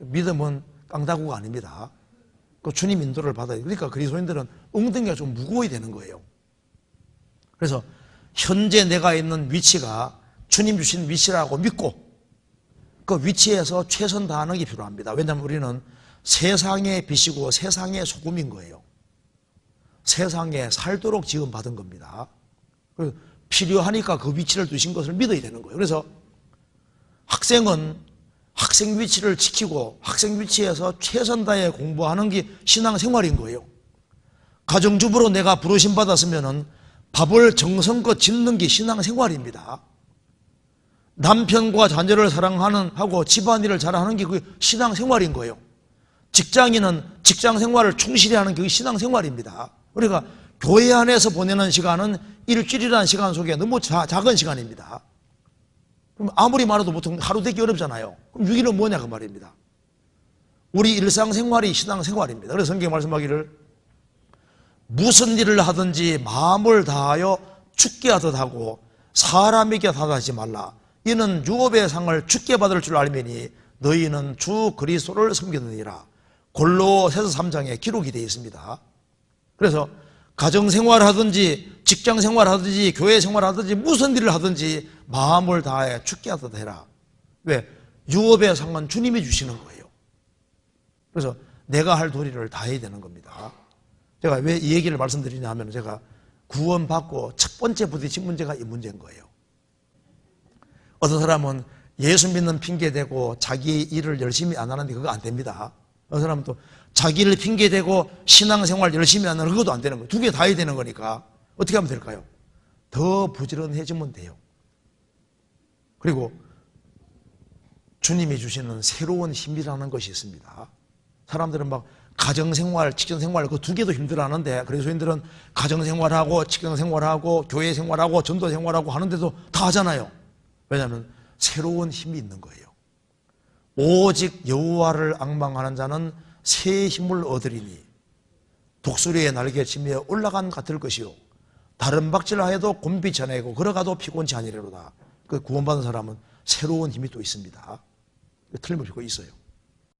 믿음은 깡다구가 아닙니다. 그 주님 인도를 받아야 돼. 그러니까 그리스도인들은 엉덩이가 좀 무거워야 되는 거예요. 그래서 현재 내가 있는 위치가 주님 주신 위치라고 믿고 그 위치에서 최선 다하는 게 필요합니다. 왜냐하면 우리는 세상의 빛이고 세상의 소금인 거예요. 세상에 살도록 지음받은 겁니다. 필요하니까 그 위치를 두신 것을 믿어야 되는 거예요. 그래서 학생은 학생 위치를 지키고 학생 위치에서 최선 다해 공부하는 게 신앙생활인 거예요. 가정주부로 내가 부르심 받았으면은 밥을 정성껏 짓는 게 신앙생활입니다. 남편과 자녀를 사랑하는 하고 집안일을 잘하는 게그 신앙생활인 거예요. 직장인은 직장생활을 충실히 하는 게 신앙생활입니다. 우리가 교회 안에서 보내는 시간은 일주일이라는 시간 속에 너무 자, 작은 시간입니다. 그럼 아무리 많아도 보통 하루 되기 어렵잖아요. 그럼 6일은 뭐냐 그 말입니다. 우리 일상생활이 신앙생활입니다. 그래서 성경에 말씀하기를 무슨 일을 하든지 마음을 다하여 죽게 하듯 하고 사람에게 하지 말라. 이는 유업의 상을 죽게 받을 줄 알미니 너희는 주 그리스도를 섬기느니라. 골로새서 3장에 기록이 되어 있습니다. 그래서 가정 생활 하든지 직장 생활 하든지 교회 생활 하든지 무슨 일을 하든지 마음을 다해 죽게 하듯 해라. 왜? 유업의 상은 주님이 주시는 거예요. 그래서 내가 할 도리를 다 해야 되는 겁니다. 제가 왜 이 얘기를 말씀드리냐 하면 제가 구원받고 첫 번째 부딪힌 문제가 이 문제인 거예요. 어떤 사람은 예수 믿는 핑계 대고 자기 일을 열심히 안 하는데 그거 안 됩니다. 어떤 사람은 또 자기를 핑계대고 신앙생활 열심히 안 하는 그것도 안 되는 거예요. 두 개 다 해야 되는 거니까 어떻게 하면 될까요? 더 부지런해지면 돼요. 그리고 주님이 주시는 새로운 힘이라는 것이 있습니다. 사람들은 막 가정생활, 직장생활 그 두 개도 힘들어하는데 그리스도인들은 가정생활하고 직장생활하고 교회생활하고 전도생활하고 하는데도 다 하잖아요. 왜냐하면 새로운 힘이 있는 거예요. 오직 여호와를 앙망하는 자는 새 힘을 얻으리니 독수리의 날개치며 올라간 같을 것이요 다른 박질하여도 곤비 전하고 걸어가도 피곤치 아니래로다. 그 구원받은 사람은 새로운 힘이 또 있습니다. 틀림없이 그거 있어요.